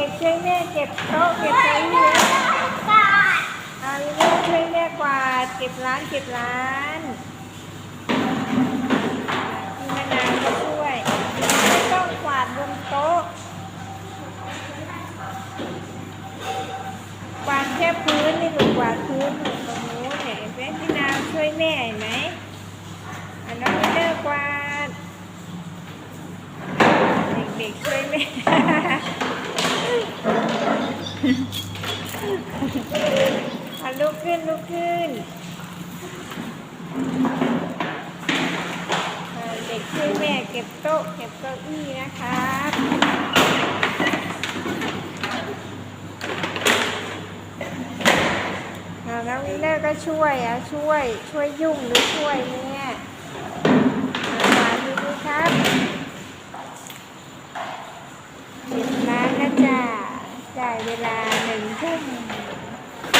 ด็กช่วยแม่เก็บโต๊ะเก็บเก้าอี้นะเอาวินเนอร์ช่วยแม่กวาดเก็บร้านเก็บร้านพี่มะนาวก็ช่วยไม่ต้องกวาดบนโต๊ะกวาดแค่พื้นนี่ลูกกวาดพื้นอยู่ตรงนู้นเห็นไหมพี่นาวช่วยแม่เห็นไหมอันน้องวินเนอร์กวาดเด็กๆช่วยแม่ ลุกขึ้นลุกขึ้นเด็กช่วยแม่เก็บโต๊ะเก็บเก้าอี้นะครับอะแล้ววินเนอร์ก็ช่วยอะช่วยช่วยยุ่งหรือช่วยเนี่ย จ่ายเวลาหนึ่งทุ่ม